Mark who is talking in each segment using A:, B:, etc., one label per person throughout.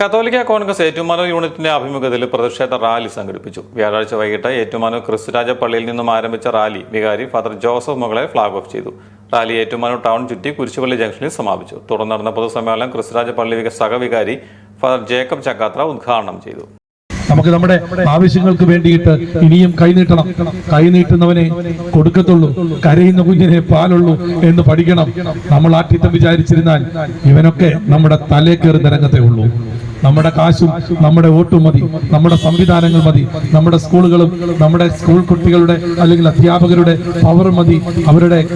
A: കത്തോലിക്ക കോൺഗ്രസ് ഏറ്റുമാനൂർ യൂണിറ്റിന്റെ ആഭിമുഖ്യത്തിൽ പ്രതിഷേധ റാലി സംഘടിപ്പിച്ചു. വ്യാഴാഴ്ച വൈകിട്ട് ഏറ്റുമാനൂർ ക്രിസ്തുരാജ പള്ളിയിൽ നിന്നും ആരംഭിച്ച റാലി വികാരി father Joseph Mukale flag off ചെയ്തു. റാലി ഏറ്റുമാനൂർ ടൗൺ ചുറ്റി കുരിശുപള്ളി ജംഗ്ഷനിൽ സമാപിച്ചു. തുടർന്ന് നടന്ന പൊതുസമ്മേളനം ക്രിസ്തുരാജ പള്ളി സഹവികാരി ഫാദർ ജേക്കബ് ചക്കാത്ര ഉദ്ഘാടനം ചെയ്തു.
B: നമുക്ക് നമ്മുടെ ആവശ്യങ്ങൾക്ക് വേണ്ടിയിട്ട് ഇനിയും കൈനീട്ടണം. കൈനീട്ടുന്നവനെ കൊടുക്കത്തുള്ളൂ. കരയുന്ന കുഞ്ഞിനെ പാലുള്ളൂ എന്ന് പഠിക്കണം. നമ്മൾ ആറ്റിത്തം വിചാരിച്ചിരുന്നാൽ ഇവനൊക്കെ നമ്മുടെ തലേ കയറി ഉള്ളൂ. നമ്മുടെ കാശും നമ്മുടെ വോട്ടും മതി. നമ്മുടെ സംവിധാനങ്ങൾ മതി. നമ്മുടെ സ്കൂളുകളും നമ്മുടെ സ്കൂൾ കുട്ടികളുടെ അല്ലെങ്കിൽ അധ്യാപകരുടെ പവർ മതി. അവരുടെ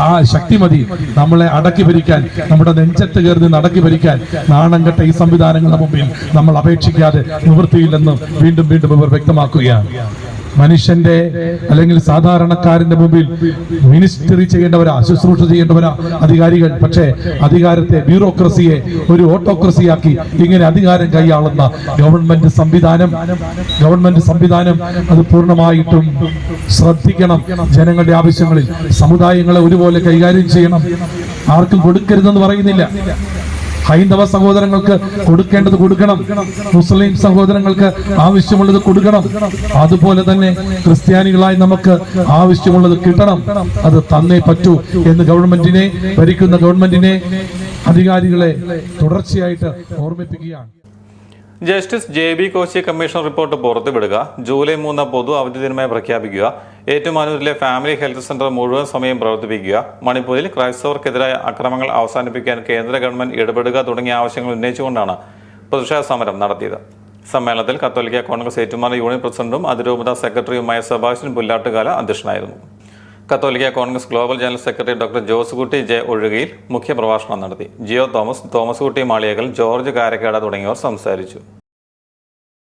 B: ആ, ശക്തി മതി. നമ്മളെ അടക്കി ഭരിക്കാൻ നമ്മുടെ നെഞ്ചത്ത് കയറി അടക്കി ഭരിക്കാൻ നാണം കെട്ട ഈ സംവിധാനങ്ങളുടെ മുമ്പിൽ നമ്മൾ അപേക്ഷിക്കാതെ നിവൃത്തിയില്ലെന്ന് വീണ്ടും വീണ്ടും ഇവർ വ്യക്തമാക്കുകയാണ്. മനുഷ്യന്റെ അല്ലെങ്കിൽ സാധാരണക്കാരന്റെ മുമ്പിൽ മിനിസ്റ്ററി ചെയ്യേണ്ടവരാ ശുശ്രൂഷ ചെയ്യേണ്ടവരാ അധികാരികൾ. പക്ഷേ അധികാരത്തെ ബ്യൂറോക്രസിയെ ഒരു ഓട്ടോക്രസിയാക്കി ഇങ്ങനെ അധികാരം കൈയാളുന്ന ഗവൺമെന്റ് സംവിധാനം ഗവൺമെന്റ് സംവിധാനം അത് പൂർണമായിട്ടും ശ്രദ്ധിക്കണം ജനങ്ങളുടെ ആവശ്യങ്ങളിൽ. സമുദായങ്ങളെ ഒരുപോലെ കൈകാര്യം ചെയ്യണം. ആർക്കും കൊടുക്കരുതെന്ന് പറയുന്നില്ല. ഹൈന്ദവ സഹോദരങ്ങൾക്ക് കൊടുക്കേണ്ടത് കൊടുക്കണം. മുസ്ലിം സഹോദരങ്ങൾക്ക് ആവശ്യമുള്ളത് കൊടുക്കണം. അതുപോലെ തന്നെ ക്രിസ്ത്യാനികളായി നമുക്ക് ആവശ്യമുള്ളത് കിട്ടണം. അത് തന്നേ പറ്റൂ എന്ന് ഗവൺമെന്റിനെ ഭരിക്കുന്ന ഗവൺമെന്റിനെ അധികാരികളെ തുടർച്ചയായിട്ട് ഓർമ്മിപ്പിക്കുകയാണ്.
A: Justice J B Koshy commission report പുറത്തുവിടുക. July മൂന്ന് പൊതു അവധി ദിനമായി പ്രഖ്യാപിക്കുക. ഏറ്റുമാനൂരിലെ ഫാമിലി ഹെൽത്ത് സെന്റർ മുഴുവൻ സമയം പ്രവർത്തിപ്പിക്കുക. മണിപ്പൂരിൽ ക്രൈസ്തവർക്കെതിരായ അക്രമങ്ങൾ അവസാനിപ്പിക്കാൻ കേന്ദ്ര ഗവൺമെന്റ് ഇടപെടുക തുടങ്ങിയ ആവശ്യങ്ങൾ ഉന്നയിച്ചുകൊണ്ടാണ് പ്രതിഷേധ സമരം നടത്തിയത്. സമ്മേളനത്തിൽ കത്തോലിക്ക കോൺഗ്രസ് ഏറ്റുമാനൂർ യൂണിയൻ പ്രസിഡന്റും അതിരൂപത സെക്രട്ടറിയുമായ സെബാസ്റ്റ്യൻ പുല്ലാട്ടുകാല അധ്യക്ഷനായിരുന്നു. കത്തോലിക്ക Congress global general secretary doctor Josekutty J Ozhukayil മുഖ്യപ്രഭാഷണം നടത്തി. ജിയോ തോമസ് തോമസ് കുട്ടി മാളിയകൽ ജോർജ് കാരക്കാട് തുടങ്ങിയവർ സംസാരിച്ചു.